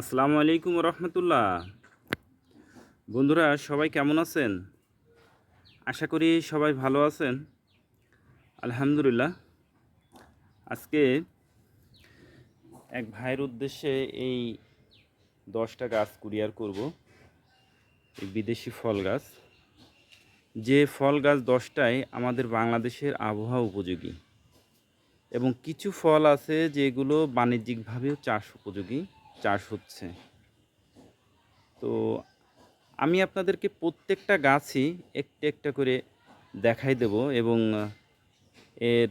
আসসালামু আলাইকুম রহমতুল্লাহ বন্ধুরা, সবাই কেমন আছেন? আশা করি সবাই ভালো আছেন। আলহামদুলিল্লাহ। আজকে এক ভাইয়ের উদ্দেশ্যে এই দশটা গাছ কুরিয়ার করব, এই বিদেশি ফল গাছ। যে ফল গাছ দশটায় আমাদের বাংলাদেশের আবহাওয়া উপযোগী এবং কিছু ফল আছে যেগুলো বাণিজ্যিকভাবেও চাষ উপযোগী। চাষ হচ্ছে। তো আমি আপনাদেরকে প্রত্যেকটা গাছই একটা একটা করে দেখাই দেব এবং এর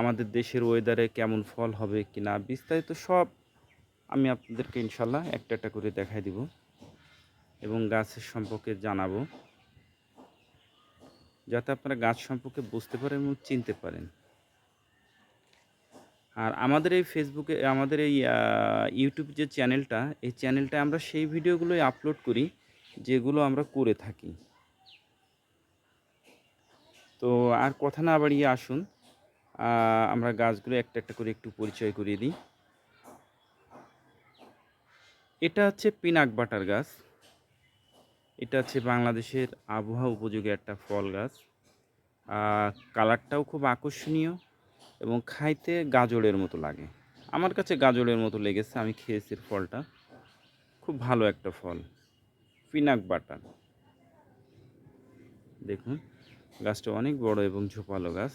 আমাদের দেশের ওয়েদারে কেমন ফল হবে কি না বিস্তারিত সব আমি আপনাদেরকে ইনশাল্লাহ একটা একটা করে দেখাই দিব এবং গাছের সম্পর্কে জানাব, যাতে আপনারা গাছ সম্পর্কে বুঝতে পারেন এবং চিনতে পারেন। আর আমাদের এই ফেসবুকে আমাদের এই ইউটিউব যে চ্যানেলটা এই চ্যানেলটা আমরা সেই ভিডিওগুলোই আপলোড করি, যেগুলো আমরা করে থাকি। তো আর কথা না বাড়িয়ে আসুন আমরা গাছগুলো একটা একটা করে একটু পরিচয় করিয়ে দিই। এটা হচ্ছে পিনাক বাটার গাছ। এটা হচ্ছে বাংলাদেশের আবহাওয়া উপযোগী একটা ফল গাছ। কালারটাও খুব আকর্ষণীয়। এবং খাইতে গাজরের মতো লাগে। আমার কাছে গাজরের মতো লেগেছে, আমি খেয়েছি ফলটা। খুব ভালো একটা ফল, পিনাক বাটার। দেখুন, গাছটা অনেক বড় এবং ঝোপালো গাছ।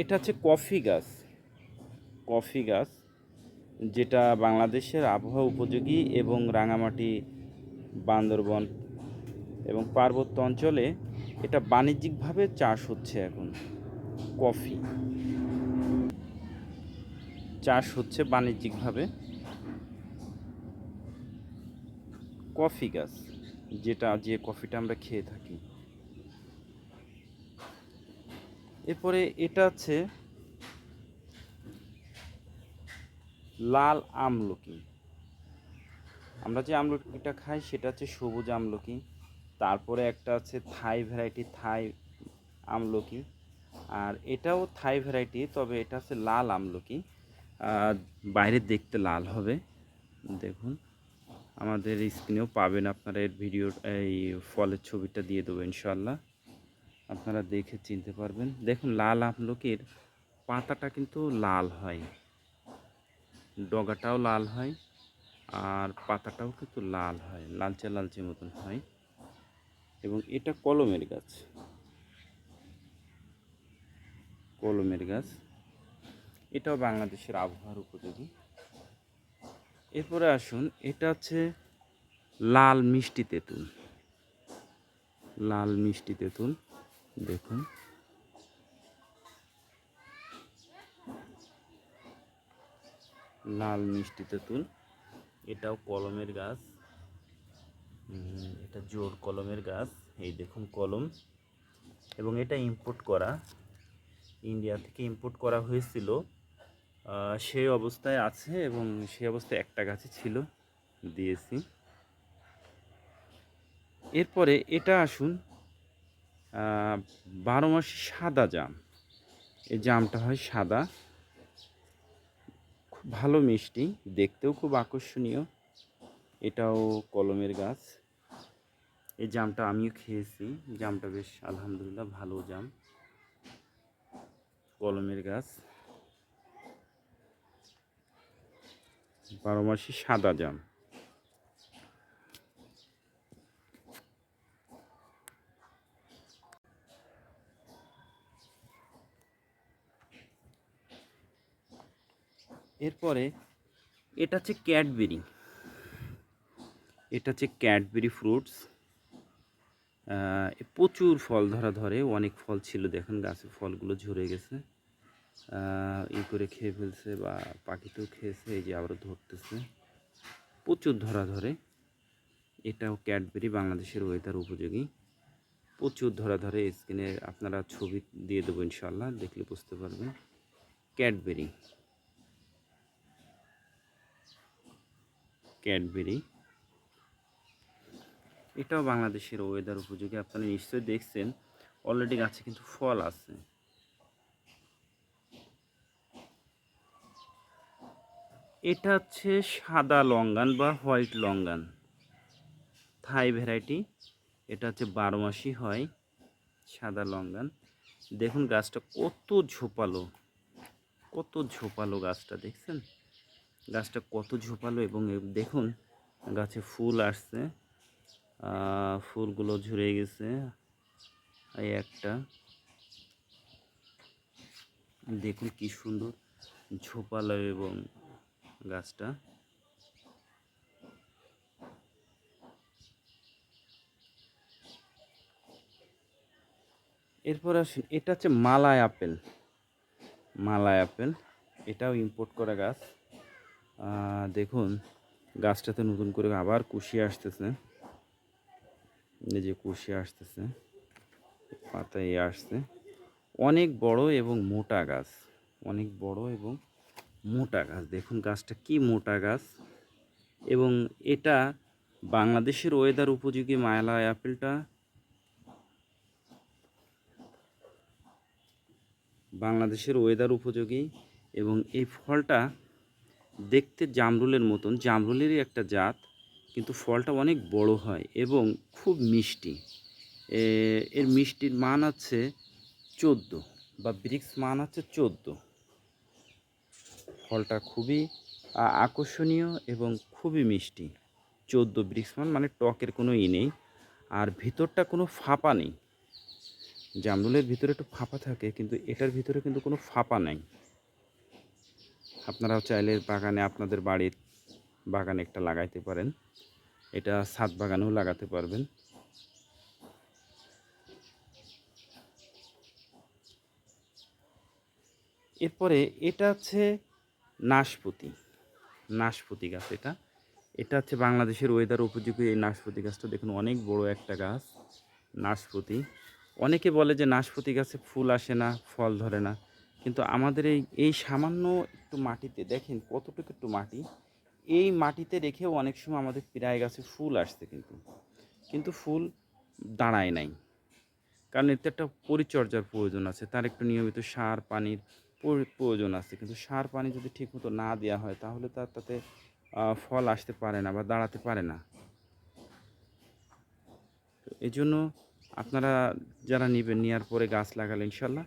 এটা হচ্ছে কফি গাছ। কফি গাছ, যেটা বাংলাদেশের আবহাওয়া উপযোগী এবং রাঙামাটি, বান্দরবন এবং পার্বত্য অঞ্চলে এটা বাণিজ্যিকভাবে চাষ হচ্ছে এখন। কফি। চাষ হচ্ছে বাণিজ্যিকভাবে। কফি গাছ, যেটা যে কফিটা আমরা খেয়ে থাকি। এরপরে এটা হচ্ছে লাল আমলকি। আমরা যে আমলকিটা খাই সেটা হচ্ছে সবুজ আমলকি। তারপরে একটা আছে থাই ভ্যারাইটি থাই আমলকি। আর এটাও থাই ভ্যারাইটি তবে এটা হচ্ছে লাল আমলকি। বাইরে দেখতে লাল হবে। দেখুন, আমাদের স্ক্রিনেও পাবেন আপনারা এর ভিডিও এই ফলের ছবিটা দিয়ে দেবো ইনশাল্লাহ আপনারা দেখে চিনতে পারবেন। দেখুন, লাল আমলকির পাতাটা কিন্তু লাল হয়। ডগাটাও লাল হয়, আর পাতাটাও কিন্তু লাল হয় লালচে লালচে মতন হয়। এবং এটা কলমের গাছ। কলমের গাছ। এটাও বাংলাদেশের আবহাওয়ার উপযোগী। এরপরে আসুন, এটা হচ্ছে লাল মিষ্টি তেঁতুল। লাল মিষ্টি তেঁতুল, দেখুন। লাল মিষ্টি তেঁতুল, এটাও কলমের গাছ। এটা জোর কলমের গাছ। এই দেখুন কলম। এবং এটা ইম্পোর্ট করা। ইন্ডিয়া থেকে ইম্পোর্ট করা হয়েছিল। সেই অবস্থায় আছে এবং সেই অবস্থায় একটা গাছই ছিল। দিয়েছি। এরপরে এটা আসুন বারো মাসি সাদা জাম। এই জামটা হয় সাদা। খুব ভালো মিষ্টি। দেখতেও খুব আকর্ষণীয়। এটাও কলমের গাছ। এই জামটা আমিও খেয়েছি। জামটা বেশ আলহামদুলিল্লাহ ভালো জাম। কলমের গাছ। বারো মাসি সাদা জাম। এরপরে এটা হচ্ছে ক্যাডবেরি। এটা হচ্ছে ক্যাডবেরি ফ্রুটস। প্রচুর ফল ধরা ধরে, অনেক ফল ছিল, দেখুন গাছের ফলগুলো ঝরে গেছে। ই করে খেয়ে ফেলছে বা পাখিতেও খেয়েছে, এই যে আবারও ধরতেছে। প্রচুর ধরা ধরে। এটাও ক্যাডবেরি, বাংলাদেশের ওয়েদার উপযোগী। প্রচুর ধরা ধরে স্ক্রিনে আপনারা ছবি দিয়ে দেবো ইনশাল্লাহ দেখলে বুঝতে পারবেন। ক্যাডবেরি। ক্যাডবেরি। এটাও বাংলাদেশের ওয়েদার উপযোগী, আপনারা নিশ্চয়ই দেখছেন। অলরেডি গাছে কিন্তু ফল আছে। এটা হচ্ছে সাদা লঙ্গান বা হোয়াইট লঙ্গান। থাই ভ্যারাইটি এটা হচ্ছে বারো মাসি হয় সাদা লঙ্গান। দেখুন গাছটা কত ঝোপালো কত ঝোপালো গাছটা, দেখছেন? গাছটা কত ঝোপালো এবং দেখুন, গাছে ফুল আসছে। ফুলগুলো ঝরে গেছে। এই একটা। দেখুন কি সুন্দর ঝোপালো এবং গাছটা। এরপর আসুন, এটা হচ্ছে মালায় আপেল। মালায় আপেল, এটাও ইম্পোর্ট করা গাছ। দেখুন, গাছটাতে নতুন করে আবার কুশি আসতেছে। যে কুশি আসতেছে, পাতায় আসছে। অনেক বড় এবং মোটা গাছ, অনেক বড় এবং মোটা গাছ। দেখুন গাছটা কি মোটা গাছ। এবং এটা বাংলাদেশের ওয়েদার উপযোগী মায়ালয় আপেলটা বাংলাদেশের ওয়েদার উপযোগী এবং এই ফলটা দেখতে জামরুলের মতন। জামরুলেরই একটা জাত। কিন্তু ফলটা অনেক বড় হয় এবং খুব মিষ্টি। এর মিষ্টির মান আছে চোদ্দ বা ব্রিক্স মান আছে চোদ্দ। ফলটা খুবই আকর্ষণীয় এবং খুবই মিষ্টি। চোদ্দ ব্রিক্স মান মানে টকের কোনো ই নেই। আর ভিতরটা কোনো ফাঁপা নেই। জামরুলের ভিতরে একটু ফাঁপা থাকে, কিন্তু এটার ভিতরে কিন্তু কোনো ফাঁপা নেই। আপনারাও চাইলে বাগানে, আপনাদের বাড়ির বাগানে একটা লাগাইতে পারেন। এটা ছাদ বাগানেও লাগাতে পারবেন। এরপরে এটা হচ্ছে নাশপতি নাশপতি গাছ এটা। এটা হচ্ছে বাংলাদেশের ওয়েদার উপযোগী এই নাশপতি গাছটা। দেখুন, অনেক বড় একটা গাছ, নাশপতি। অনেকে বলে যে নাশপতি গাছে ফুল আসে না, ফল ধরে না। কিন্তু আমাদের এই এই সামান্য একটু মাটিতে দেখেন কতটুকু একটু মাটি। এই মাটিতে রেখেও অনেক সময় আমাদের প্রায় গাছে ফুল আসছে কিন্তু। কিন্তু ফুল দাঁড়ায় নাই। কারণ এতে একটা পরিচর্যার প্রয়োজন আছে, তার একটু নিয়মিত সার পানির প্রয়োজন আছে। কিন্তু সার পানি যদি ঠিকমতো না দেওয়া হয়, তাহলে তার তাতে ফল আসতে পারে না বা দাঁড়াতে পারে না। এই জন্য আপনারা যারা নেবেন নেওয়ার পরে গাছ লাগালে ইনশাল্লাহ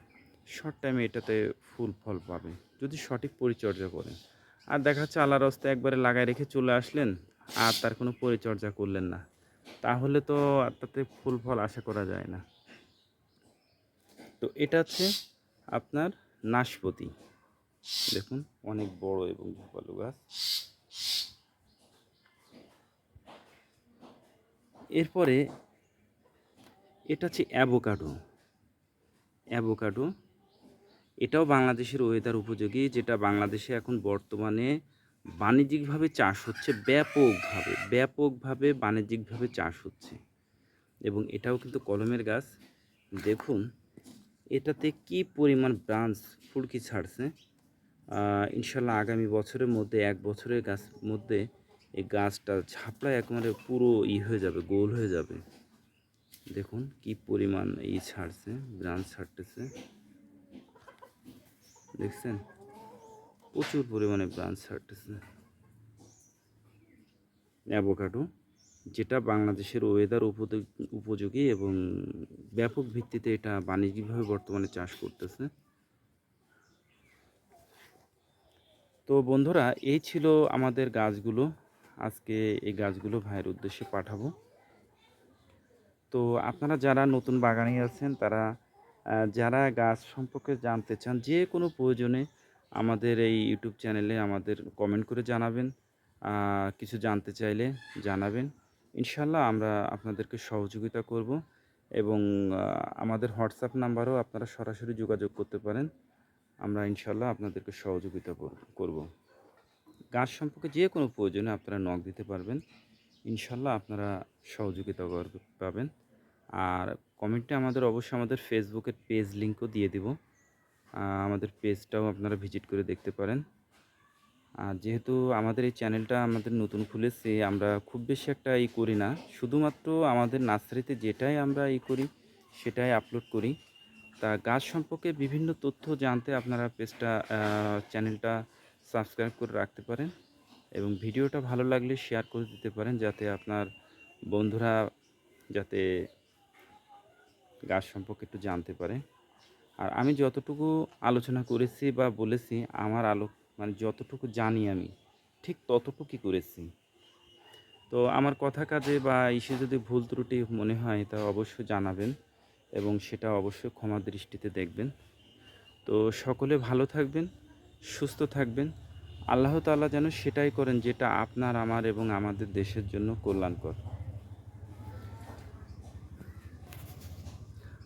শর্ট টাইমে এটাতে ফুল, ফল পাবে যদি সঠিক পরিচর্যা করেন। আর দেখা যাচ্ছে আল্লাহ রাস্তায় একবারে লাগাই রেখে চলে আসলেন, আর তার কোনো পরিচর্যা করলেন না। তাহলে তো তাতে ফুল ফল আশা করা যায় না। তো এটা হচ্ছে আপনার নাশপতি। দেখুন, অনেক বড় এবং ঝোপালো গাছ। এরপরে এটা হচ্ছে অ্যাভোকাডো। অ্যাভোকাডো এটাও বাংলাদেশের ওয়েদার উপযোগী, যেটা বাংলাদেশে এখন বর্তমানে বাণিজ্যিকভাবে চাষ হচ্ছে ব্যাপকভাবে ব্যাপকভাবে বাণিজ্যিকভাবে চাষ হচ্ছে। এবং এটাও কিন্তু কলমের গাছ। দেখুন, এটাতে কি পরিমাণ ব্রাঞ্চ ফুলকি ছাড়ছে। ইনশাল্লাহ আগামী বছরের মধ্যে, এক বছরের গাছ মধ্যে এই গাছটা ঝাপড়ায় একেবারে পুরো ই হয়ে যাবে, গোল হয়ে যাবে। দেখুন কি পরিমাণ ই ছাড়ছে, ব্রাঞ্চ ছাড়তেছে। দেখছেন? প্রচুর পরিমাণে ব্রাঞ্চ ছাড়তেছে। অ্যাভোকাডো যেটা বাংলাদেশের ওয়েদার উপযোগী এবং ব্যাপক ভিত্তিতে এটা বাণিজ্যিকভাবে বর্তমানে চাষ করতেছে। তো বন্ধুরা, এই ছিল আমাদের গাছগুলো। আজকে এই গাছগুলো ভাইয়ের উদ্দেশ্যে পাঠাবো। তো আপনারা যারা নতুন বাগানে আছেন, তারা যারা গাছ সম্পর্কে জানতে চান, যে কোনো প্রয়োজনে আমাদের এই ইউটিউব চ্যানেলে আমাদের কমেন্ট করে জানাবেন। কিছু জানতে চাইলে জানাবেন। ইনশাল্লাহ আমরা আপনাদেরকে সহযোগিতা করব এবং আমাদের হোয়াটসঅ্যাপ নাম্বারও আপনারা সরাসরি যোগাযোগ করতে পারেন। আমরা ইনশাল্লাহ আপনাদেরকে সহযোগিতা কর- করব। গাছ সম্পর্কে যে কোনো প্রয়োজনে আপনারা নখ দিতে পারবেন। ইনশাল্লাহ আপনারা সহযোগিতা পাবেন। আর কমেন্টে আমাদের অবশ্যই আমাদের ফেসবুকের পেজ লিঙ্কও দিয়ে দিব। আমাদের পেজটাও আপনারা ভিজিট করে দেখতে পারেন। আর যেহেতু আমাদের এই চ্যানেলটা আমাদের নতুন খুলেছে, আমরা খুব বেশি একটা ই করি না। শুধুমাত্র আমাদের নার্সারিতে যেটাই আমরা ই করি, সেটাই আপলোড করি। তা গাছ সম্পর্কে বিভিন্ন তথ্য জানতে আপনারা পেজটা চ্যানেলটা সাবস্ক্রাইব করে রাখতে পারেন এবং ভিডিওটা ভালো লাগলে শেয়ার করে দিতে পারেন, যাতে আপনার বন্ধুরা যাতে গাছ সম্পর্কে একটু জানতে পারে। আর আমি যতটুকু আলোচনা করেছি বা বলেছি, আমার আলো মানে যতটুকু জানি আমি, ঠিক ততটুকুই করেছি। তো আমার কথা কাজে বা ইসে যদি ভুল ত্রুটি মনে হয়, তা অবশ্যই জানাবেন এবং সেটা অবশ্যই ক্ষমা দৃষ্টিতে দেখবেন। তো সকলে ভালো থাকবেন, সুস্থ থাকবেন। আল্লাহ তাআলা যেন সেটাই করেন যেটা আপনার, আমার এবং আমাদের দেশের জন্য কল্যাণকর।